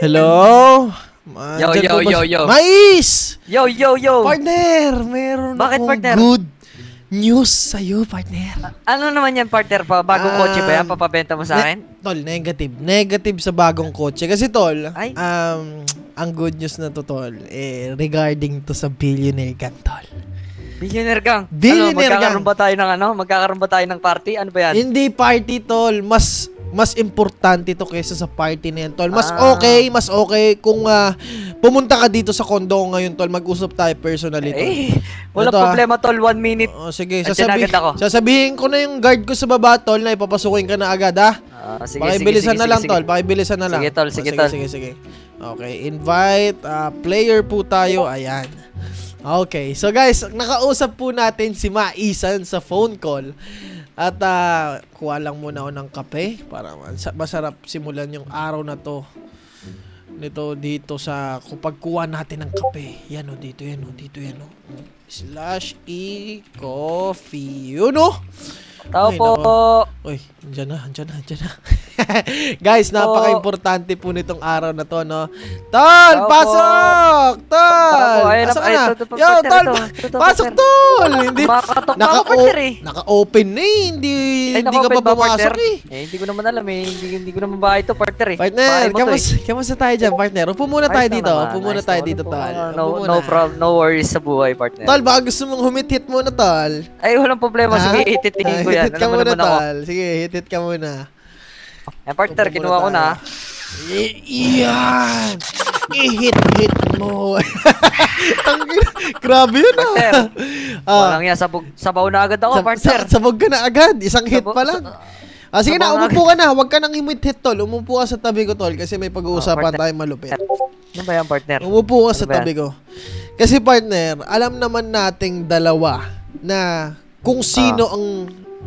Hello? Yo, Andyan yo, yo, si- yo. Mais! Yo, yo, yo! Partner! Meron Bakit, akong partner? good news sa'yo, partner. Ano naman yan, partner pa? Bagong Ah, kotse ba yan? Papabenta mo sa akin? Ne- tol, negative. Negative sa bagong kotse. Kasi, tol, Ay. um, ang good news na to, tol, eh, regarding to sa billionaire gang, tol. Billionaire gang. Billionaire ano, magkakaroon gang. ba tayo ng ano? Magkakaroon ba tayo ng party? Ano ba yan? Hindi party, tol. Mas mas importante to kaysa sa party na yan, tol. Mas Ah. okay, mas okay kung ah, pumunta ka dito sa condo ngayon, tol. Mag-usap tayo personally, tol. Eh, walang Ito, ah. problema, tol. One minute. Oh, sige, sasabi, sasabihin ko na yung guard ko sa baba, tol, na ipapasukin ka na agad, ha? Ah, sige, sige, Pakibilisan sige, na sige, lang, sige. tol. Pakibilisan na lang. Sige, tol, Oh, sige, sige, tol. Sige, sige. Okay, invite ah, player po tayo. Ayan. Okay, so guys, nakausap po natin si Maisan sa phone call. At ah, kuha lang muna ako ng kape para mas- masarap simulan yung araw na to. Nito dito sa kapag kuha natin ng kape. Yan o, dito yan o, dito yan o. Slash e coffee. Yun o. Tao Ay, po. nako. Uy, andyan na, andyan na, andyan na. Guys, napaka-importante po nitong araw na to, no? Tol, Tao po. pasok! Tol! Tao po, ayun na, Pasok ay, na. ito, ito, Yo, tol, pa- pasok, tol! Hindi, Makatok na naka, ako, partner, eh. naka-open na eh. Hindi, Ay, hindi ka naka-open pa ba, pumasok partner? eh. Eh, hindi ko naman alam eh. Hindi, hindi ko naman bahay ito, partner eh. Partner, Bahay mo to, kamusta, eh. kamusta tayo dyan, partner? Upo muna tayo Ayos dito. naman, Upo muna ayos tayo naman. dito, tol. muna. Upo No, muna. no, problem, no worries sa buhay, partner. Tol, baka gusto mong humit-hit muna, tol. Ay, walang problema. Ha? Sige, ititingin ko Ah, yan. Hit-hit ka Alam mo muna, naman ako. tol. Sige, hit-hit ka muna. Eh, partner, Upo kinuha ko na. Iyan! I-hit-hit mo. Ang Grabe yun ah. Partner, Ah, Walang yan. Sabog, sabaw na agad ako, sa- partner. sa- sabog ka na agad. Isang hit pa lang. sa- Ah, sige na, umupo ka na. Huwag ka nang himit-hit, tol. Umupo ka sa tabi ko, tol. Kasi may pag-uusapan Ah, partner. tayo malupit. Ano ba yan, partner? Umupo ka sa Ano ba yan? tabi ko. Kasi partner, alam naman nating dalawa na kung sino ang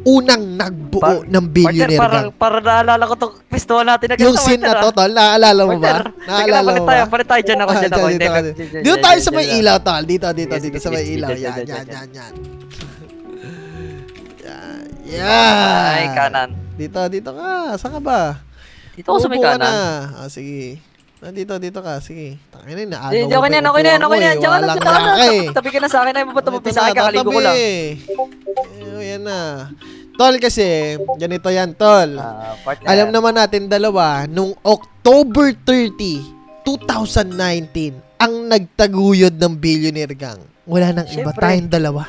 unang nagbuo Ah. Pa- ng Partner, billionaire para, gang. para naalala ko itong pistola natin agad. Yung scene na to, tol, naalala mo ba? Partner, na, Naalala mo tayo, ba? palit tayo. Dyan ako, Ah, dyan ako. dito, Hindi, tayo sa may ilaw, tol. Dito, dito, dito sa may ilaw. Yan, yan, yan, yan. Yan. Ay, kanan. Dito, dito ka. Saan ka ba? Dito ako sa may kanan. na. Ah, sige. Nandito, dito ka. Sige. Tangin na, Hindi, inaagaw okay na yan, okay na okay na yan. Diyan ka na, diyan ka na. eh. Tabi ka na sa akin. Ay, ba't mo Ito pisakay na, ka? Kaligo ko lang. Eh, yan na. Tol kasi, ganito yan, tol. Ah, partner. Alam naman natin dalawa, nung October 30, 2019, ang nagtaguyod ng Billionaire Gang. Wala nang iba Siyempre. tayong dalawa.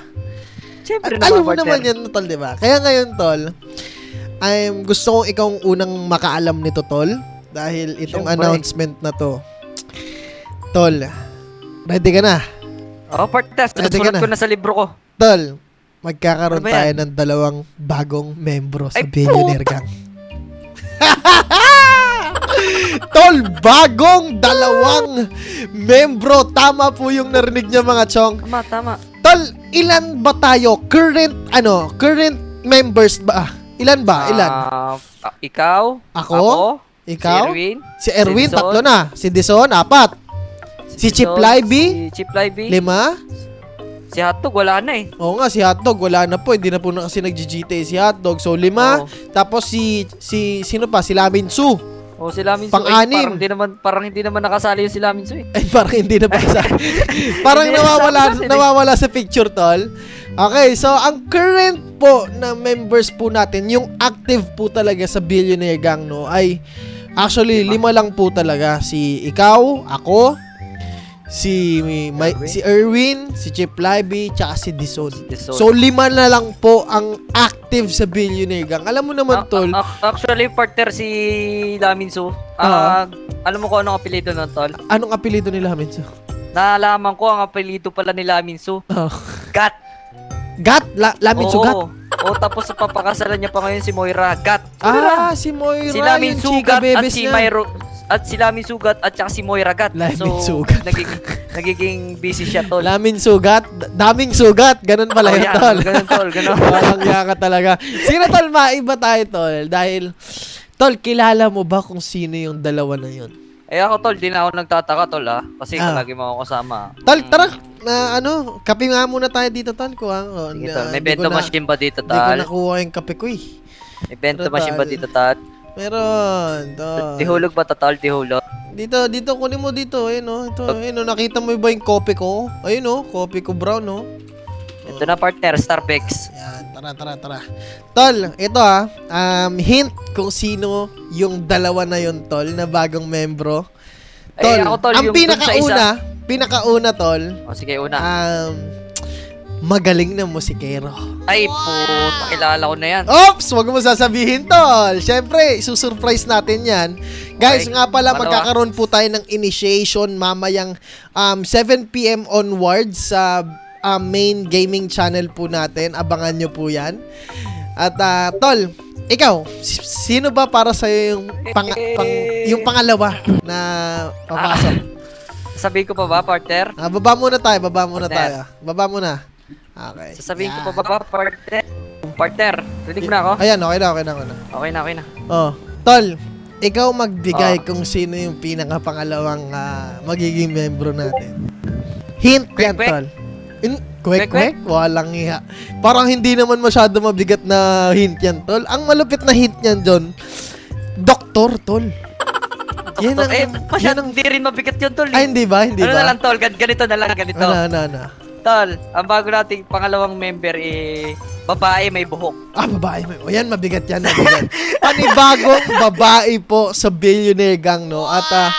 Siyempre At alam mo partner. naman yan, tol, di ba? Kaya ngayon, tol, I'm gusto kong ikaw ang unang makaalam nito, tol. Dahil itong Siyempre. announcement na to. Tol, ready ka na? Oh, partner. Ready ka na? ko na sa libro ko. Tol, magkakaroon Ano tayo ng dalawang bagong membro sa Ay, Billionaire Gang. Tol, bagong dalawang membro. Tama po yung narinig niya mga chong. Tama, tama. Tol, ilan ba tayo? Current, ano, current members ba? Ilan ba? Ilan? Ah, ah, ikaw? Ako? Ikaw? Si Erwin? Si Erwin, si Dison. tatlo na. Si Dison, apat. Si Chip Dison, Libby? Si Chip Libby? Lima? Si Hotdog, wala na eh. Oo nga, si Hotdog, wala na po. Hindi na po na kasi nag-GTA si Hotdog. So, lima. Oo. Tapos si, si, sino pa? Si Lamin Su. O si Lamin Su. Pang-anim. Ay, parang hindi naman, parang hindi naman nakasali yung si Lamin Su eh. Ay, parang hindi na sa... parang Hindi nawawala, eh. nawawala sa picture, tol. Okay, so ang current po na members po natin, yung active po talaga sa Billionaire Gang, no, ay actually lima lang po talaga. Si ikaw, ako, si May, Erwin. si Erwin, si Chip Libby, tsaka si Dison. Dison. So lima na lang po ang active sa Billionaire Gang. Alam mo naman, Ah, tol, ah, ah, actually, partner si Lamin Su. Ah, alam mo kung anong apelido nun, tol? anong apelido nila, Minso? Nalaman ko ang apelido pala ni Lamin Su. Oh. Gat. Gat? La, Lamin Oo. Sugat? Oo, tapos papakasalan niya pa ngayon si Moira. Gat. Ah, si Moira, si Lamin yung chika at bebes si niya. Myro at si Lamin Sugat at saka si Moira Gat. Lamin so, Sugat. nagiging, nagiging busy siya, tol. Lamin sugat, daming sugat, ganun pala Oh, yun, yan. tol. Ganun, tol. Ganun. Parang yaka talaga. Sige na, tol, maiba tayo, tol. Dahil, tol, kilala mo ba kung sino yung dalawa na yun? eh ako, tol, di na ako nagtataka, tol, ah. Kasi Ah. lagi mo ako kasama. Tol, Mm. tara, na ano, kape nga muna tayo dito, tol. Kuha, oh, Sige, tol. May bento machine ba dito, Hindi ko tol? nakuha yung kape ko, eh. May bento machine ba tol. dito, tol? Meron. To. Tihulog ba total? Tihulog? Dito, dito, kunin mo dito. Ayun, oh. Ito, ayun, oh. Nakita mo ba yung copy ko? Ayun, oh. Copy ko brown, oh. Ito na partner, Starpex. Yan, tara, tara, tara. Tol, ito ha. Um, hint kung sino yung dalawa na yun, Tol, na bagong membro. Tol, Ay, ako, tol, ang yung pinakauna, pinakauna, Tol, O sige, una. um, magaling na musikero. Ay, puta, kilala ko na yan. Oops! Wag mo sasabihin, tol. Siyempre, susurprise natin yan. Guys, Okay. nga pala, Ano, magkakaroon po tayo ng initiation mamayang um, 7pm onwards sa um, main gaming channel po natin. Abangan nyo po yan. At, ah, tol, ikaw, sino ba para sa'yo yung, pang, pang, yung pangalawa na papasok? Sasabihin ko pa ba, partner? Ah, baba muna tayo, baba muna Partner. tayo. Baba muna. Okay. Sasabihin ko pa ba, partner? Partner, rinig mo na ako? Ayan, okay na, okay na, okay na. Okay na, okay na. Oh, tol, ikaw magbigay Oh. kung sino yung pinakapangalawang ah, magiging membro natin. Hint yan, Kwek-kwek? tol. In, kwek, Kwek-kwek? kwek? Walang iha. Parang hindi naman masyado mabigat na hint yan, tol. Ang malupit na hint yan, John. Doktor, tol. Yan ang- eh, yan masyadong ang- hindi rin mabigat yun, tol. Ay, hindi ba? Hindi ano na ba? lang, tol? Gan- Ganito na lang, ganito. Ano, ano, ano? Tol, ang bago nating pangalawang member, eh, babae may buhok. Ah, babae. O yan, mabigat yan. Mabigat. Panibagong babae po sa Billionaire Gang, no? At, ah,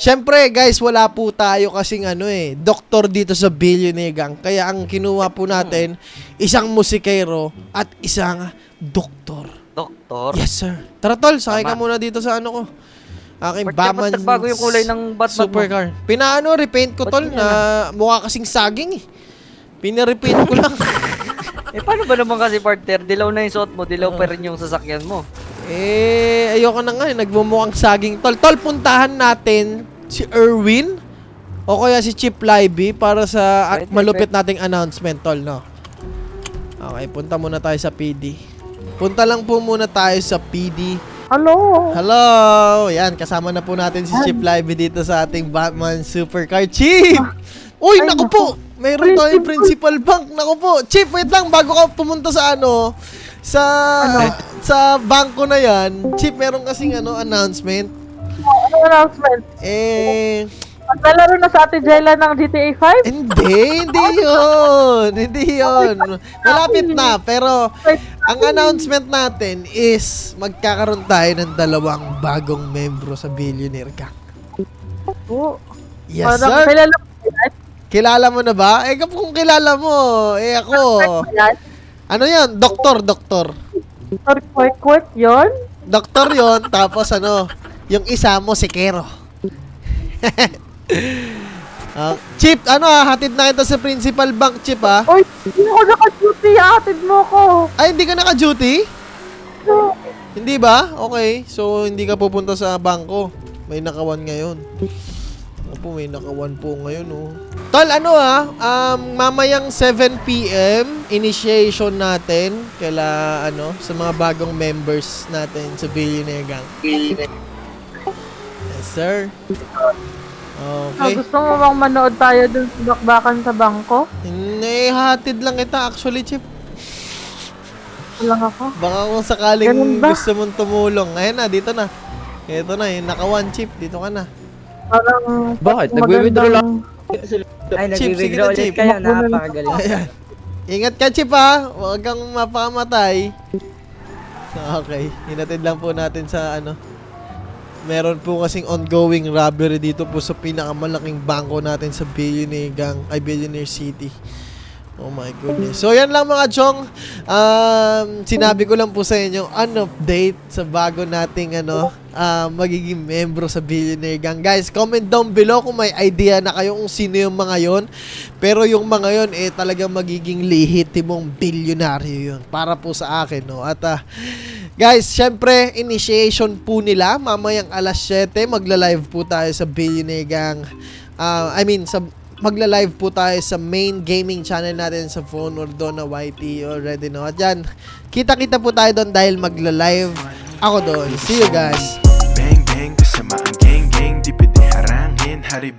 syempre, guys, wala po tayo kasing ano eh, doktor dito sa Billionaire Gang. Kaya ang kinuha po natin, isang musikero at isang doktor. Doktor. Yes, sir. Tara, tol, sakay ka muna dito sa ano ko. Aking Partner, Batman ba't nagbago yung kulay ng Batman mo? supercar. Pinaano, repaint ko, Ba't tol, na mukha kasing saging eh. Pinarepaint ko lang. Eh, paano ba naman kasi, partner? Dilaw na yung suot mo, dilaw pa rin yung sasakyan mo. Eh, ayoko na nga eh. Nagmumukhang saging. Tol, tol, puntahan natin si Erwin o kaya si Chip Libby para sa Pwede, malupit nating announcement, tol, no? Okay, punta muna tayo sa PD. Punta lang po muna tayo sa PD. Hello. Hello! Yan, kasama na po natin si Chip Libby dito sa ating Batman Supercar. Chip! Uy, Ay, naku po! Mayroon tayong principal bank. Naku po. Chip, wait lang. Bago ka pumunta sa ano, sa sa bangko na yan, Chip, meron kasing ano, announcement. Ano announcement? Eh, Maglalaro na sa Ate Jella ng GTA 5? hindi, hindi yun. Hindi yun. Malapit na, pero Wait, ang announcement natin is magkakaroon tayo ng dalawang bagong membro sa Billionaire Gang. po. Yes, Parang sir. kilala mo yan? Kilala mo na ba? Eh, kung kilala mo, eh ako. Ano yan? Doktor, doktor. Or quick quick yun? Doktor yon tapos ano, yung isa mo, sikero. Ah, Chip, ano ah, hatid na kita sa principal bank, Chip ah. Uy, hindi ako naka-duty. Atid mo ko. Ay, hindi ka naka-duty? No. Hindi ba? Okay, so hindi ka pupunta sa bangko. May nakawan ngayon. Ako po, may nakawan po ngayon, oh. Tol, ano ah, um, mamayang 7pm, initiation natin kaila, ano, sa mga bagong members natin sa Billionaire Gang. Yes, sir. Ah, Okay. gusto mo bang manood tayo dun sa bakbakan sa bangko? Hindi, hatid lang kita actually, Chip. Walang ako. Baka kung sakaling Ganun ba? gusto mong tumulong. Ayun na, dito na. Ito na, eh, naka one chip. Dito ka na. Parang... Bakit? Nagwi-withdraw lang. Ay, Chip, sige nag-withdraw na, Chip. ulit kayo. Makunan. Napakagaling. Ayan. Ingat ka, Chip, ha? Huwag kang mapakamatay. Okay. Hinatid lang po natin sa ano. Meron po kasing ongoing robbery dito po sa pinakamalaking bangko natin sa Billionaire Gang, ay Billionaire City. Oh my goodness. So yan lang mga chong. Um, sinabi ko lang po sa inyo an update sa bago nating ano, ah, magiging membro sa Billionaire Gang. Guys, comment down below kung may idea na kayo kung sino yung mga yon. Pero yung mga yon eh talagang magiging lehitimong bilyonaryo yun para po sa akin, no. At ah, guys, syempre initiation po nila mamayang alas 7 magla-live po tayo sa Billionaire Gang. Ah, I mean sa magla-live po tayo sa main gaming channel natin sa phone or doon na YT already no. At yan, kita-kita po tayo doon dahil magla-live ako doon. See you guys. Bang bang kasama ang gang gang Di pwede harangin Hari